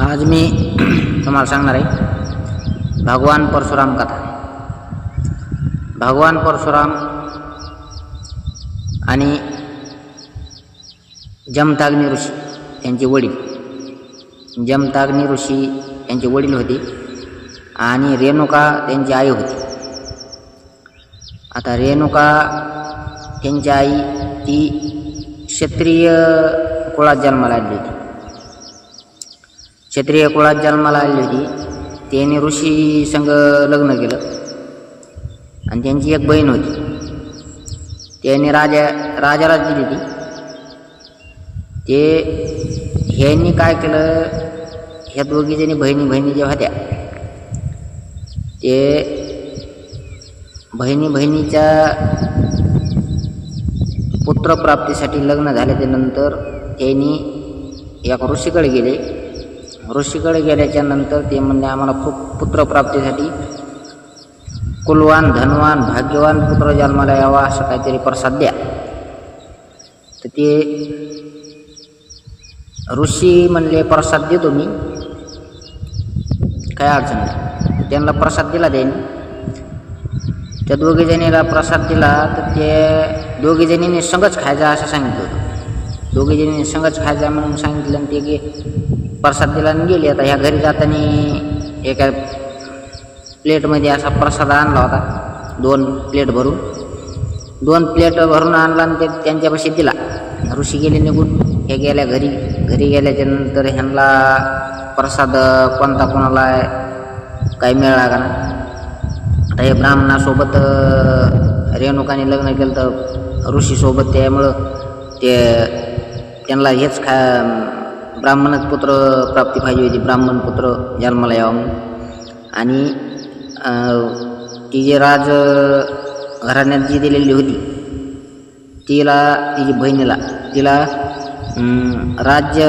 आज मी तुम्हाला सांगणार आहे भगवान परशुराम कथा. भगवान परशुराम आणि जमताग्नी ऋषी यांचे वडील. जमताग्नी ऋषी यांचे वडील होते आणि रेणुका त्यांची आई होती. आता रेणुका त्यांची आई ती क्षत्रिय कुळात जन्माला आली होती. क्षत्रिय कुळात जन्माला आली होती. त्याने ऋषी संग लग्न केलं. आणि त्यांची एक बहीण होती. त्याने राजा राजालाच दिली होती. ते ह्यांनी काय केलं? ह्या दोघी बहिणी बहिणी ज्या होत्या ते बहिणी बहिणीच्या पुत्रप्राप्तीसाठी लग्न झाल्याच्यानंतर त्यांनी एका ऋषीकडे गेले. ऋषीकडे गेल्याच्यानंतर ते म्हणले आम्हाला खूप पुत्रप्राप्तीसाठी कुलवान धनवान भाग्यवान पुत्र जन्माला यावा असं काहीतरी प्रसाद द्या. तर ते ऋषी म्हणले प्रसाद देतो मी. काय अडचण नाही. त्यांना प्रसाद दिला त्यांनी. त्या दोघीजणीला प्रसाद दिला तर ते दोघीजणीने संगच खायचा असं सांगितलं होतं. दोघी संगच खायचा म्हणून सांगितलं आणि ते की प्रसाद दिला आणि गेली. आता ह्या घरी जाताना एका प्लेटमध्ये असा प्रसाद आणला होता. दोन प्लेट भरून. दोन प्लेट भरून आणला आणि ते त्यांच्यापाशी दिला. ऋषी गेले निघून. हे गेल्या घरी. घरी गेल्याच्यानंतर ह्यांना प्रसाद कोणता कोणाला काही मिळाला का ना आता हे ब्राह्मणासोबत रेणुकाने लग्न केलं तर ऋषीसोबत त्यामुळं ते त्यांना हेच खा ब्राह्मणच पुत्र प्राप्ती पाहिजे होती ब्राह्मण पुत्र जन्माला यावं आणि ती जे राज घराण्यात जी दिलेली होती तिला तिची बहिणीला तिला राज्य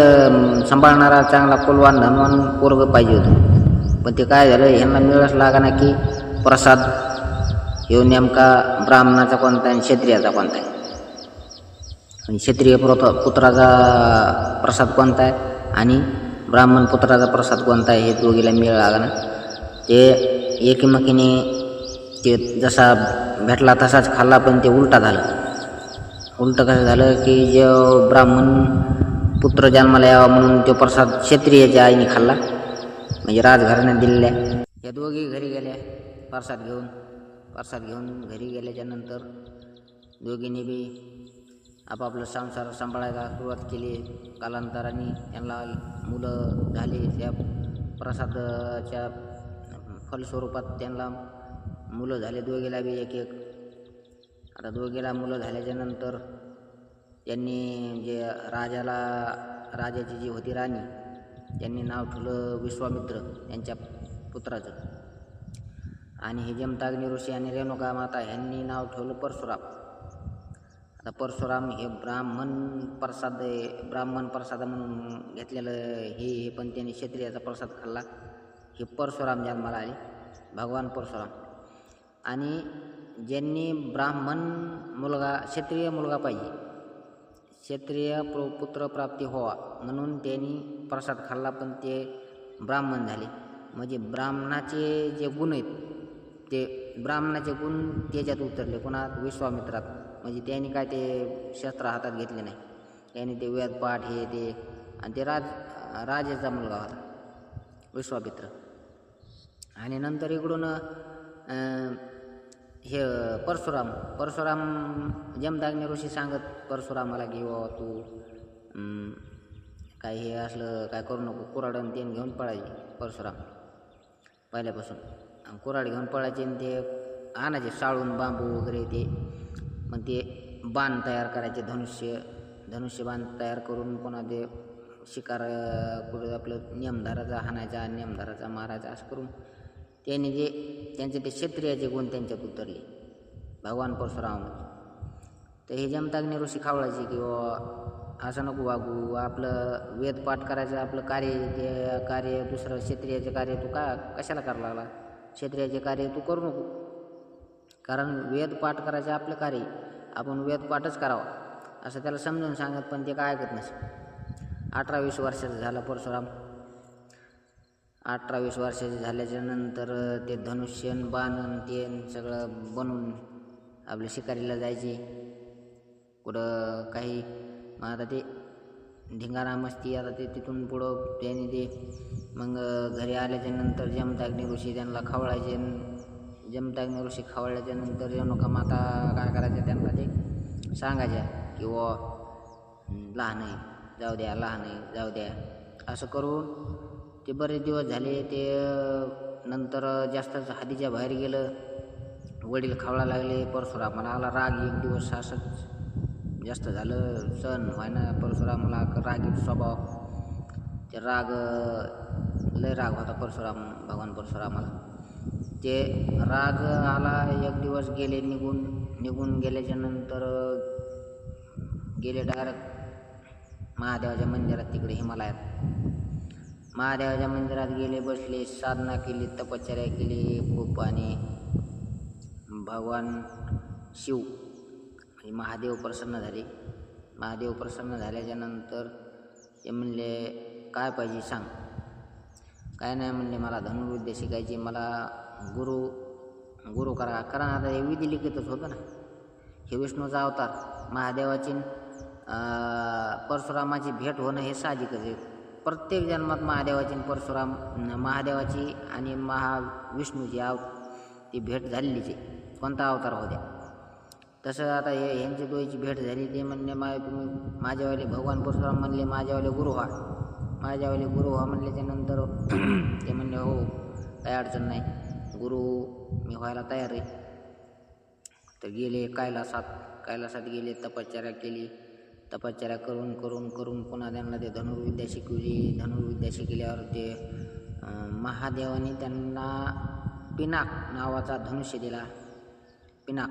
सांभाळणारा चांगला कोलवान धनवान पोरग पाहिजे होतं. पण ते काय झालं ह्यांना मिळच लागा ना की प्रसाद ह्यो नेमका ब्राह्मणाचा कोणता आहे आणि क्षत्रियाचा कोणता आहे. क्षत्रिय पुत्र पुत्राचा प्रसाद कोणता आहे? आणि ब्राह्मण पुत्राचा प्रसाद कोणता आहे? हे दोघीला मिळ लागा ना ते एकमेकीने ते जसा भेटला तसाच खाल्ला पण ते उलटा झालं. उलटं कसं झालं की जे ब्राह्मण पुत्र जन्माला यावा म्हणून तो प्रसाद क्षत्रियाच्या आईने खाल्ला. म्हणजे राजघराण्यात दिलेल्या. या दोघी घरी गेल्या. प्रसाद घेऊन प्रसाद घेऊन घरी गेल्याच्यानंतर दोघींनी बी आपापलं संसार सांभाळायला सुरुवात केली. कालांतराने त्यांना मुलं झाली. त्या प्रसादाच्या फलस्वरूपात त्यांना मुलं झाले. दोघेला बी एक एक. आता दोघेला मुलं झाल्याच्यानंतर त्यांनी जे राजाला राजाची जी होती राणी त्यांनी नाव ठेवलं विश्वामित्र यांच्या पुत्राचं. आणि हे जमताग्नी ऋषी आणि रेणुका माता यांनी नाव ठेवलं परशुराम. आता परशुराम हे ब्राह्मण प्रसाद ब्राह्मण प्रसाद म्हणून घेतलेलं हे हे पण त्यांनी क्षत्रियाचा प्रसाद खाल्ला. हे परशुराम जन्माला आले. भगवान परशुराम. आणि ज्यांनी ब्राह्मण मुलगा क्षत्रिय मुलगा पाहिजे क्षत्रिय प्र प्राप्ती व्हावा म्हणून त्यांनी प्रसाद खाल्ला पण ते ब्राह्मण झाले. म्हणजे ब्राह्मणाचे जे गुण आहेत ते ब्राह्मणाचे गुण त्याच्यात उतरले. कुणात? विश्वामित्रात. म्हणजे त्यांनी काय ते शस्त्र हातात घेतले नाही. त्यांनी ते वेदपाठ हे ते आणि ते राज राजाचा मुलगा होता विश्वामित्र. आणि नंतर इकडून हे परशुराम परशुराम जमदाग्नी ऋषी सांगत परशुरामाला की बाबा तू. काय हे असलं काय करू नको कुराडन तेन घेऊन पळायचे परशुराम. पहिल्यापासून. कुराड घेऊन पळायचे आणि ते आणायचे साळून बांबू वगैरे ते. मग ते बाण तयार करायचे धनुष्य धनुष्य बाण तयार करून पुन्हा ते शिकार कुठे कुठं आपलं नियमधाराचा हाणायचा नियमधाराचा मारायचा असं करून त्यांनी जे त्यांचे ते क्षत्रियाचे गुण त्यांच्यात उतरले भगवान परशुराम तर हे जमताग्नी ऋषी खावळायचे की असं नको वागू आपलं वेदपाठ करायचं आपलं कार्य ते कार्य दुसरं क्षेत्रियाचे कार्य तू का कशाला करायला लागला? क्षेत्रियाचे कार्य तू करू नको. कारण वेद पाठ करायचं आपलं कार्य आपण वेद पाठच करावा. असं त्याला समजून सांगत पण ते काय ऐकत नसे अठरा वीस वर्षाचा झाला परशुराम. अठरा वीस वर्षाचे झाल्याच्यानंतर ते धनुष्य बांधून ते सगळं बनवून आपल्या शिकारीला जायचे. कुठं काही मग आता ते ढिंगारा मस्ती आता ते तिथून पुढं त्याने ते मग घरी आल्याच्यानंतर जमताग्नी ऋषी त्यांना खवळायचे जमताग्नी ऋषी खवळल्याच्या नंतर रेणुका माता काय करायच्या त्यांना ते सांगायच्या की व लहान आहे जाऊ द्या लहान आहे जाऊ द्या. असं करून ते बरेच दिवस झाले ते नंतर जास्तच हद्दीच्या बाहेर गेलं. वडील खावळा लागले परशुरामाला आला राग. एक दिवस असंच जास्त झालं सण व्हायना परशुरामाला रागीट स्वभाव. ते राग लय राग होता परशुराम भगवान परशुरामाला. ते राग आला एक दिवस गेले निघून निघून गेल्याच्यानंतर गेले डायरेक्ट महादेवाच्या मंदिरात तिकडे हिमालयात. महादेवाच्या मंदिरात गेले बसले साधना केली तपश्चर्या केली खूप आणि भगवान शिव म्हणजे महादेव प्रसन्न झाले. महादेव प्रसन्न झाल्याच्यानंतर ते म्हणले काय पाहिजे सांग. काय नाही म्हणले मला धनुर्विद्या शिकायची मला गुरु गुरु करा कारण आता हे विधी लिखितच होतं ना. हे विष्णूचा अवतार महादेवाची परशुरामाची भेट होणं हे साहजिकच आहे. प्रत्येक जन्मात महादेवाची परशुराम महादेवाची आणि महाविष्णूची आव ती भेट झालेलीच आहे. कोणता अवतार होऊ द्या. तसं आता हे ह्यांची डोळीची भेट झाली ते म्हणले मा तुम्ही माझ्यावाले भगवान परशुराम म्हणले माझ्यावाले गुरु व्हा. माझ्यावाले गुरु व्हा म्हणल्याच्या नंतर ते म्हणले हो काही अडचण नाही. गुरु मी व्हायला तयार आहे. तर गेले कैलासात कैलासात गेले तपश्चर्या केली. तपश्चर्या करून करून करून पुन्हा त्यांना ते धनुर्विद्या शिकवली. धनुर्विद्या शिकल्यावर ते महादेवाने त्यांना पिनाक नावाचा धनुष्य दिला. पिनाक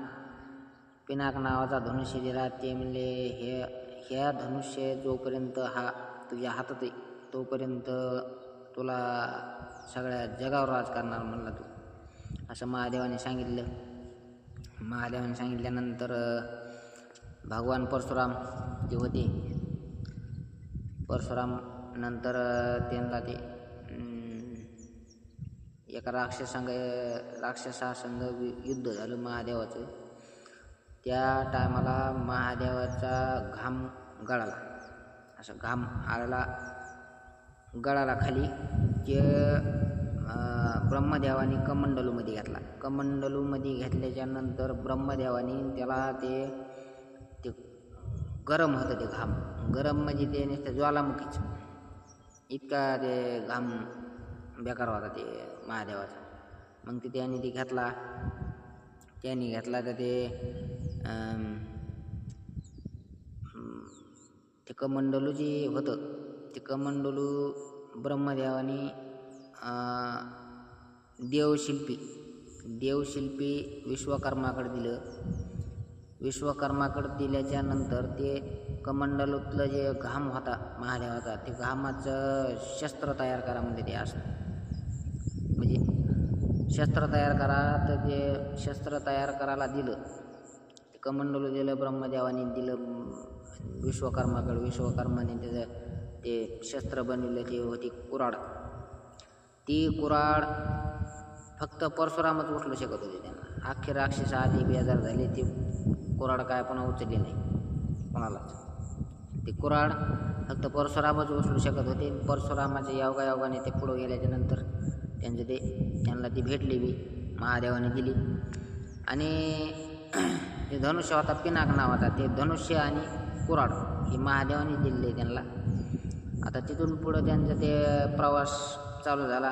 पिनाक नावाचा धनुष्य दिला. ते म्हणले हे ह्या धनुष्य जोपर्यंत हा तुझ्या हातात आहे तोपर्यंत तुला सगळ्या जगावर राज करणार म्हणला तू. असं महादेवाने सांगितलं. महादेवाने सांगितल्यानंतर भगवान परशुराम जे होते परशुराम नंतर त्यांना ते एका राक्षसांग राक्षसासंग वि- युद्ध झालं महादेवाचं. त्या टायमाला महादेवाचा घाम गळाला. असं घाम आला गळाला खाली जे ब्रह्मदेवाने कमंडलूमध्ये घातला. कमंडलूमध्ये घेतल्याच्या नंतर ब्रह्मदेवाने त्याला ते ते गरम होतं ते घाम. गरम म्हणजे ते नुसतं ज्वालामुखीच. इतका ते घाम बेकार होता ते महादेवाचा. मग ते त्याने ते घेतला. त्याने घेतला तर ते ते कमंडलू जे होतं. ते कमंडलू ब्रह्मदेवाने देवशिल्पी देवशिल्पी विश्वकर्माकडे दिलं. विश्वकर्माकडे दिल्याच्या नंतर ते कमंडलूतलं जे घाम होता महादेवाचा ते घामाचं शस्त्र तयार करा म्हणजे ते असं. म्हणजे शस्त्र तयार करा तर ते शस्त्र तयार करायला दिलं. ते कमंडलू दिलं ब्रह्मदेवाने दिलं विश्वकर्माकडे विश्वकर्माने त्याचं ते शस्त्र बनवलं ते होती कुराड. ती कुराड फक्त परशुरामच उचलू शकत होते त्यांना. अख्खे राक्षस आधी बेजार झाले ते कुराड काय पुन्हा उचलली नाही. कोणालाच. ते कुराड फक्त परशुरामच उचलू शकत होते. परशुरामाच्या योगायोगाने ते पुढं गेल्याच्यानंतर त्यांचे ते त्यांना ती भेटली बी महादेवाने दिली. आणि ते धनुष्य होता पिनाक नावाचा ते धनुष्य आणि कुराड हे महादेवाने दिलेले त्यांना. आता तिथून पुढं त्यांचा ते प्रवास चालू झाला.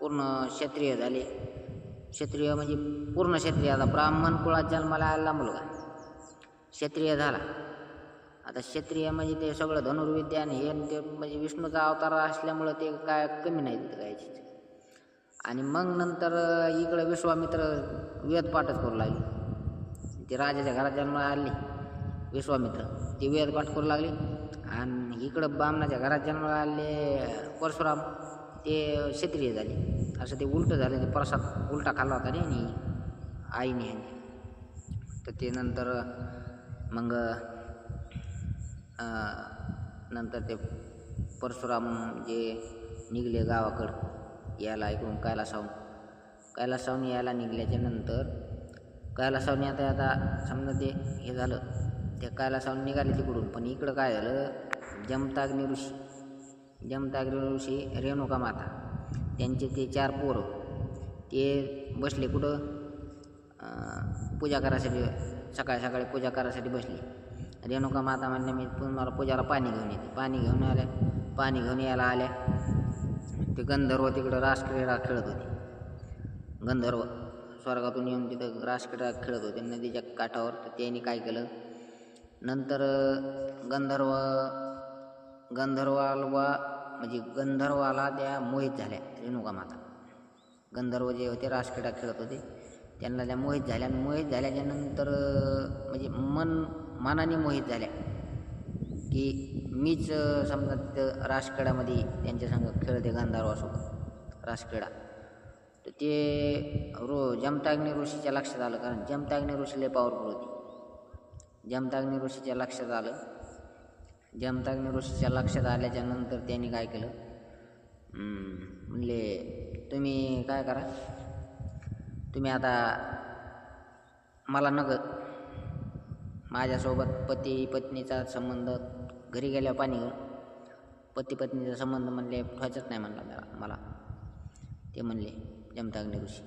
पूर्ण क्षत्रिय झाले. क्षत्रिय म्हणजे पूर्ण क्षत्रिय. आता ब्राह्मण कुळात जन्माला आला मुलगा. क्षत्रिय झाला. आता क्षत्रिय म्हणजे ते सगळं धनुर्विद्या आणि हे ते म्हणजे विष्णूचा अवतार असल्यामुळं ते काय कमी नाही तिथं काय आणि मग नंतर इकडं विश्वामित्र वेदपाठच करू लागले. ते राजाच्या घरात जन्माला आले विश्वामित्र. ते वेदपाठ करू लागले. आणि म्हणजे इकडं बामणाच्या घरात जन्माला आले परशुराम. ते क्षत्रिय झाले. असं ते उलटं झालं ते प्रसाद उलटा खाल्ला होता रे आणि आईने ह्याने तर ते नंतर मग नंतर ते परशुराम जे निघले गावाकडं यायला इकडून कैलासाहून. कैलासाहून यायला निघल्याच्या नंतर कैलासाहून आता आता समजा ते हे झालं. ते कैलासाहून निघाले तिकडून. पण इकडं काय झालं? जमताग्नी ऋषी जमताग्नी ऋषी रेणुका माता. त्यांचे ते चार पोरं. ते बसले कुठं? पूजा करायसाठी सकाळी सकाळी पूजा करायसाठी बसली. रेणुका माता म्हणले मी तुम्हाला पूजाला पाणी घेऊन येते. पाणी घेऊन आल्या. पाणी घेऊन यायला आल्या. ते गंधर्व तिकडं रासक्रीडा खेळत होते. गंधर्व स्वर्गातून येऊन तिथं रासक्रीडा खेळत होते नदीच्या काठावर. तर त्यांनी काय केलं? नंतर गंधर्व गंधर्वालवा म्हणजे गंधर्वाला त्या मोहित झाल्या रेणुका माता. गंधर्व जे होते रासक्रीडा खेळत होते त्यांना त्या मोहित झाल्या. आणि मोहित झाल्याच्यानंतर म्हणजे मन मनाने मोहित झाल्या. की मीच समजा तिथं रासक्रीडामध्ये त्यांच्या संग खेळते गंधर्वासोबत रासक्रीडा तर ते रो जमताग्नी ऋषीच्या लक्षात आलं. कारण जमताग्नी ऋषीला पॉवरफुल होती. जमताग्नी ऋषीच्या लक्षात आलं. जमताग्नी ऋषीच्या लक्षात आल्याच्यानंतर त्यांनी काय केलं? म्हणले तुम्ही काय करा? तुम्ही आता मला नग. माझ्यासोबत पती पत्नीचा संबंध घरी गेल्यावर पाणी घेऊन पती पत्नीचा संबंध म्हणले ठेवायचंच नाही म्हणला मला मला. ते म्हणले जमताग्नी ऋषी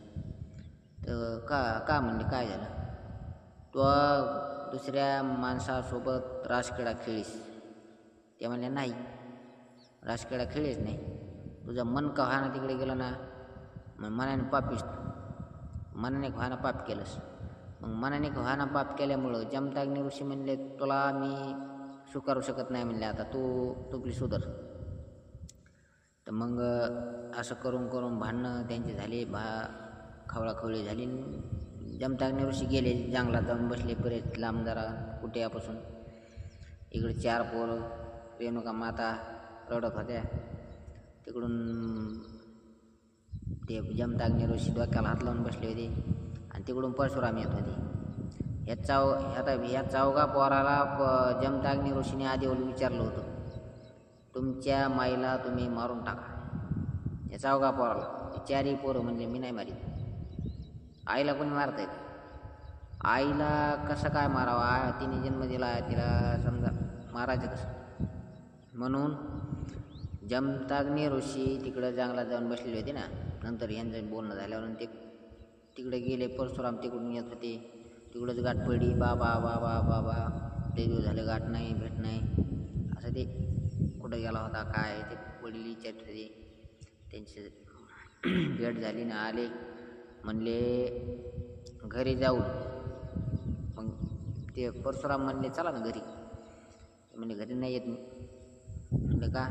तर का का म्हणले काय झालं? तो दुसऱ्या माणसासोबत रासक्रीडा खेळीस. ते म्हणले नाही राजखेडा खेळेच नाही. तुझं मन का व्हायना तिकडे गेलं ना? मग मनाने पापिस मनाने व्हायना पाप केलंस. मग मनाने व्हायना पाप केल्यामुळं जमताग्नी ऋषी म्हणले तुला मी स्वीकारू शकत नाही म्हणले आता तू तुपली सुधर. तर मग असं करून करून भांडणं त्यांची झाले भा खवळाखवळी झाली. जमताग्नी ऋषी गेले जंगलात जाऊन बसले बरेच लांब जरा कुठे यापासून इकडे चार पोरं रेणुका माता रडत होत्या. तिकडून ते जमताग्नी ऋषी डोक्याला हात लावून बसले होते. आणि तिकडून परशुराम येत होते. ह्या चाव ह्या ह्या चावगा पोराला प जमताग्नी ऋषीने आधी विचारलं होतं. तुमच्या माईला तुम्ही मारून टाका. या चावगा पोराला. चारही पोरं म्हणजे मी नाही मारीत. आईला कोणी मारता येत आईला कसं काय मारावा? तिने जन्म दिला तिला समजा मारायचं कसं? म्हणून जमताग्नी ऋषी तिकडं जंगलात जाऊन बसलेले होते ना. नंतर यांचं बोलणं झाल्यावर ते तिकडे गेले. परशुराम तिकडून येत होते. तिकडंच गाठ पडली. बाबा बाबा बाबा ते दिवस झाले गाठ नाही भेट नाही. असं ते कुठं गेला होता काय ते वडील विचारत होते. त्यांची भेट झाली ना आले. म्हणले घरी जाऊ. मग ते परशुराम म्हणले चला ना घरी. म्हणजे म्हणले घरी नाही येत. म्हटलं का?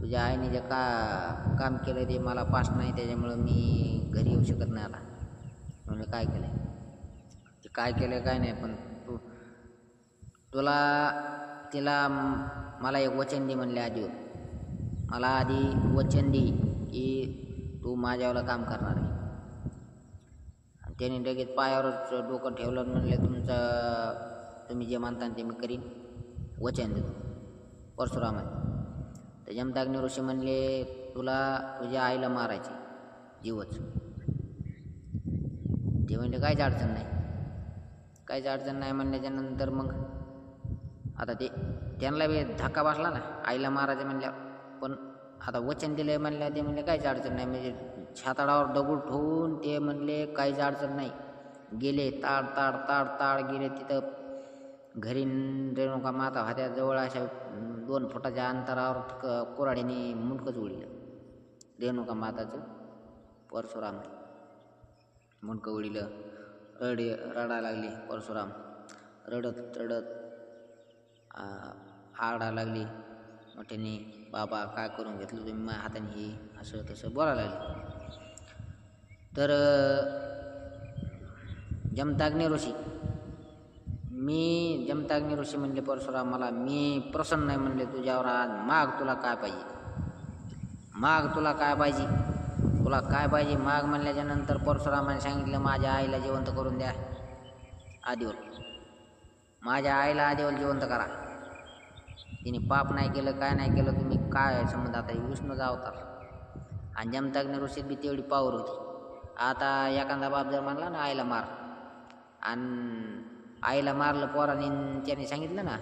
तुझ्या आईने जे का काम केलं ते मला पास नाही त्याच्यामुळं मी घरी येऊ शकत नाही आता. म्हणलं काय केलं ते काय केलं काय नाही पण तू तुला तिला मला एक वचन दे म्हणले आधी मला आधी वचन दे की तू माझ्यावर काम करणार आहे. आणि त्याने लगेच पायावरच डोकं ठेवलं म्हणलं म्हणले तुमचं तुम्ही जे मानता ते मी करीन. वचन देतो. परशुराम आहे. तर जमताग्नी ऋषी म्हणले तुला तुझ्या आईला मारायचे जीवच. ते म्हणले काहीच अडचण नाही. काहीच अडचण नाही म्हणल्याच्या नंतर मग आता ते त्यांना बी धक्का बसला ना आईला मारायचं म्हणल्या पण आता वचन दिलं म्हणल्या ते म्हणले काहीच अडचण नाही. म्हणजे छाताडावर दगड ठेवून ते म्हणले काहीच अडचण नाही. गेले ताड ताड ताड ताड गेले तिथं घरी रेणुका माता होत्या जवळ अशा दोन फुटाच्या अंतरावर क कुऱ्हाडीने मुंडकंच उडलं रेणुका माताचं परशुराम. मुंडकं उडलं रडे रडा लागली परशुराम. रडत रडत आरडा लागली. मोठ्याने बाबा काय करून घेतलं तुम्ही? माझ्या हाताने हे असं तसं बोलायला लागलं. तर जमताग्नी ऋषी मी जमताग्नी ऋषी म्हणले परशुराम मला मी प्रसन्न नाही म्हणले तुझ्यावर आज. माग तुला काय पाहिजे? माग तुला काय पाहिजे? तुला काय पाहिजे? माग म्हणल्याच्या नंतर परशुरामाने सांगितलं माझ्या आईला जिवंत करून द्या आदिवर माझ्या आईला आदिवर जिवंत करा. तिने पाप नाही केलं काय नाही केलं तुम्ही काय संबंध? आता विष्णूचा अवतार आणि जमताग्नी ऋषीत बी तेवढी पावर होती. आता एखादा बाप जर म्हणला ना आईला मार. आणि आईला मारलं पोराने त्याने सांगितलं ना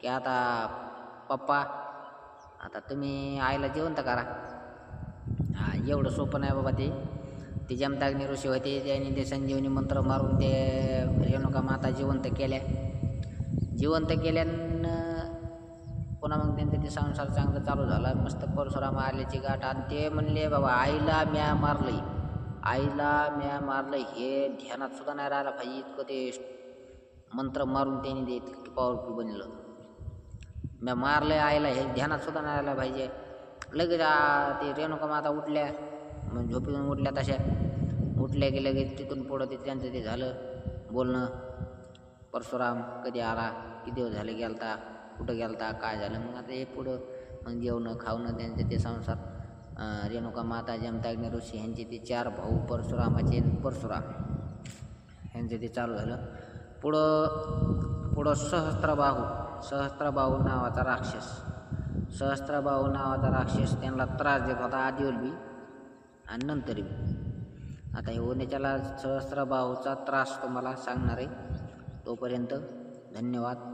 की आता पप्पा आता तुम्ही आईला जिवंत करा. हा एवढं सोपं नाही बाबा ते. ते जमताग्नी ऋषी होते त्याने ते संजीवनी मंत्र मारून ते रेणुका माता जिवंत केल्या. जिवंत केल्यानं पुन्हा मग त्यांचं ते संसार चांगलं चालू झाला. मस्त परशुराम आल्याची गाठ आणि ते म्हणले बाबा आईला म्या मारलंय. आईला म्या मारलंय. हे ध्यानात सुद्धा नाही राहिला पाहिजे इतकं ते मंत्र मारून त्यांनी ते इतकं पॉवरफुल बनलं. म्या मारलं आईला हे ध्यानात सुद्धा नाही आलं पाहिजे. लगेच ते रेणुका माता उठल्या. मग झोपेतून उठल्या तशा. उठल्या की लगेच तिथून पुढं ते त्यांचं ते झालं. बोलणं परशुराम कधी आला? किती दिवस झाले गेलता? कुठं गेलता? काय झालं? मग आता हे पुढं मग जेवणं खावणं त्यांचे ते संसार. रेणुका माता जमताग्नी ऋषी यांचे ते चार भाऊ परशुरामाचे परशुराम. यांचं ते चालू झालं. पुढं पुढं सहस्त्रबाहू सहस्त्रबाहू नावाचा राक्षस. सहस्त्रबाहू नावाचा राक्षस त्यांना त्रास देत होता आदिवल बी आणि नंतर बी. आता हे ओनेच्याला सहस्त्रबाहूचा त्रास तुम्हाला सांगणार आहे. तोपर्यंत धन्यवाद.